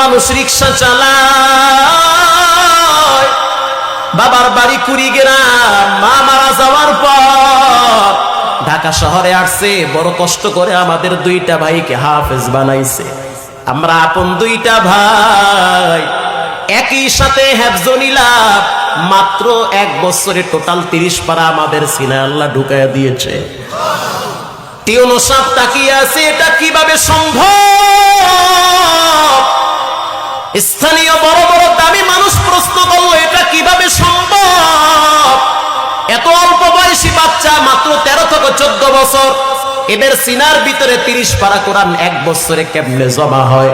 মানুষ রিক্সা চালায়। বাবার বাড়ি কুড়িগ্রাম মা মারা যাওয়ার পর ঢাকা শহরে আসছে, বড় কষ্ট করে আমাদের দুইটা ভাইকে হাফেজ বানাইছে। আমরা আপন দুইটা ভাই, একই সাথে হ্যাফজনিলাম মাত্র এক বছরে টোটাল তিরিশ পারা আমাদের সিনায় আল্লাহ ঢুকাইয়া দিয়েছে। টিউনো সাপ তাকিয়ে আছে, এটা কীভাবে চোদ্দ বছর। এদের সিনার ভিতরে তিরিশ পারা কোরআন এক বছরে কেমনে জমা হয়?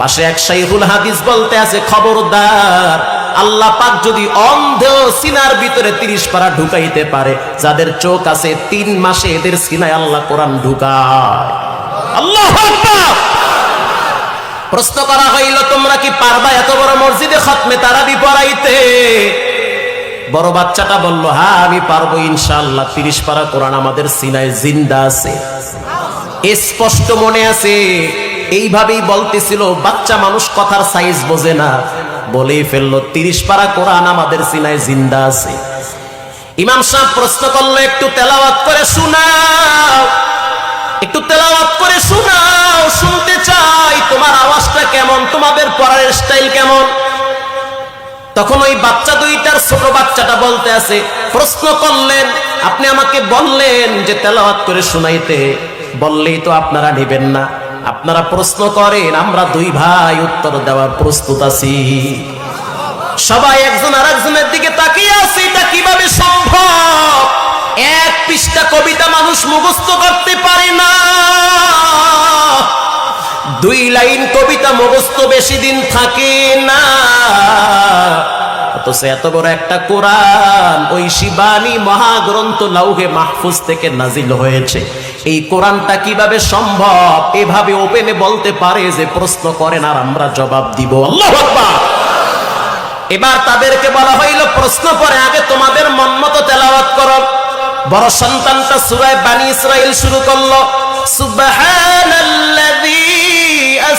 পাশে এক শাইহুল হাদিস বলতে আছে, খবরদার, আল্লাহ পাক যদি অন্ধ সিনার ভিতরে তিরিশ পারা ঢুকাইতে পারে, যাদের চোখ আছে তিন মাসে এদের সিনায় আল্লাহ কোরআন ঢুকায়। আল্লাহ প্রশ্ন করা হইল, তোমরা কি পারবা এত বড় মসজিদে খতমে তারাবি পড়াইতে? বড় বাচ্চাটা বলল হ্যাঁ আমি পারব ইনশাআল্লাহ। তিরিশ পারা কোরআন আমাদের সিনায় জিন্দা আছে। স্পষ্ট মনে আছে। এইভাবেই বলতেছিল, বাচ্চা মানুষ কথার সাইজ বোঝে না। বলেই ফেলল, তিরিশ পারা কোরআন আমাদের সিনায় জিন্দা আছে। ইমাম সাহেব প্রশ্ন করল, একটু তেলাওয়াত করে শোনাও। একটু তেলাওয়াত করে শোনাও। শুনতে চাই, তোমার আওয়াজটা কেমন? তোমাদের পড়ার স্টাইল কেমন? তখন ওই বাচ্চা দুইটার ছোট বাচ্চাটা বলতে আছে, প্রশ্ন করলেন, আপনি আমাকে বললেন যে তেলাওয়াত করে শোনাইতে, বললেই তো আপনারা নেবেন না। আপনারা প্রশ্ন করেন, আমরা দুই ভাই উত্তর দেওয়ার প্রস্তুত আছি। সবাই একজন আর একজনের দিকে তাকিয়ে আছে, এটা কীভাবে সম্ভব? এক পৃষ্ঠা কবিতা মানুষ মুখস্থ করতে পারে না। দুই লাইন কবিতা মুখস্থ বেশি দিন থাকে না। অথচ মহাগ্রন্থ থেকে নাজিল হয়েছে। এই কোরআনটা কীভাবে সম্ভব? করেন আর আমরা জবাব দিব। এবার তাদেরকে বলা হইল, প্রশ্ন করে, আগে তোমাদের মন মতো তেলাওয়াত করো। বড় সন্তানটা সুরায় বানি ইসরাইল শুরু করল। সুবহানাল্লাযী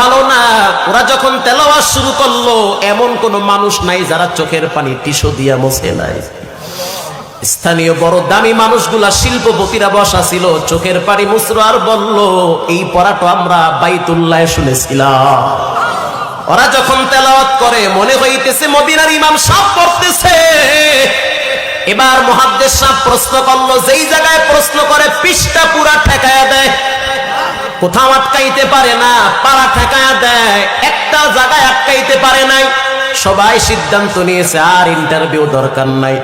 ভালো না। ওরা যখন তেলাওয়াত শুরু করল, এমন কোন মানুষ নাই যারা চোখের পানি টিস্যু দিয়া মুছে নাই। স্থানীয় বড় দামি মানুষগুলা শিল্পপতিরা বসা ছিল, চোখের পানি মুসর আর বলল, এই পড়াটা আমরা বাইতুল্লাহ শুনেছিলাম। ওরা যখন তেলাওয়াত করে, মনে হইতেছে মদিনার ইমাম সাহ পড়তেছে। এবার মহাদ্দেশ সাহ প্রশ্ন করল, যেই জায়গায় প্রশ্ন করে পিসটা পুরা ঠেকায়া দেয়। কোথাও আটকাইতে পারে না, পাড়া পারে নাই। সবাই সিদ্ধান্ত নিয়েছে আর ইন্টারভিউ দরকার নাই।